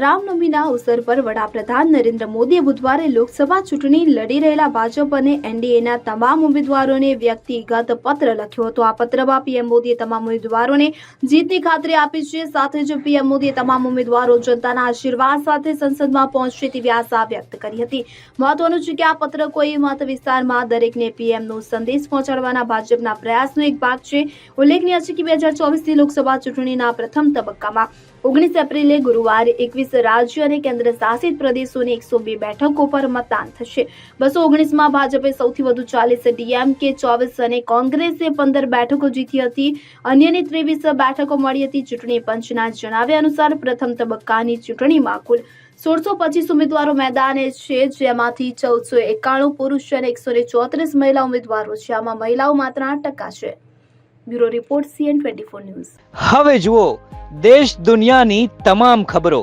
રામનવમીના અવસર પર વડાપ્રધાન નરેન્દ્ર મોદીએ બુધવારે લોકસભા ચૂંટણી લડી રહેલા ભાજપ અને એનડીએના તમામ ઉમેદવારોને વ્યક્તિગત પત્ર લખ્યો હતો. આ પત્રમાં પીએમ મોદીએ તમામ ઉમેદવારોને જીતની ખાતરી આપી છે. સાથે જ પીએમ મોદીએ તમામ ઉમેદવારો જનતાના આશીર્વાદ સાથે સંસદમાં પહોંચશે તેવી આશા વ્યક્ત કરી હતી. મહત્વનું છે કે આ પત્ર કોઈ મત વિસ્તારમાં દરેકને પીએમનો સંદેશ પહોંચાડવાના ભાજપના પ્રયાસનો એક ભાગ છે. ઉલ્લેખનીય છે કે બે હજાર ચોવીસની લોકસભા ચૂંટણીના પ્રથમ તબક્કામાં ઓગણીસ એપ્રિલે ગુરુવારે એકવીસ રાજ્ય અને કેન્દ્ર શાસિત પ્રદેશોની એકસો બે બેઠકો પર મતદાન થશે. બસો ઓગણીસમાં ભાજપે સૌથી વધુ ચાલીસ ડીએમકે, ચોવીસ અને કોંગ્રેસે પંદર બેઠકો જીતી હતી. અન્યની ત્રેવીસ બેઠકો મળી હતી ચૂંટણી પંચના જણાવ્યા અનુસાર પ્રથમ તબક્કાની ચૂંટણીમાં કુલ સોળસો પચીસ ઉમેદવારો મેદાને છે, જેમાંથી ચૌદસો એકાણું પુરુષ અને એકસો ને ચોત્રીસ મહિલા ઉમેદવારો છે. આમાં મહિલાઓ માત્ર આઠ ટકા છે. Bureau report, CN twenty four news. હવે જુઓ, દેશ દુનિયાની તમામ ખબરો.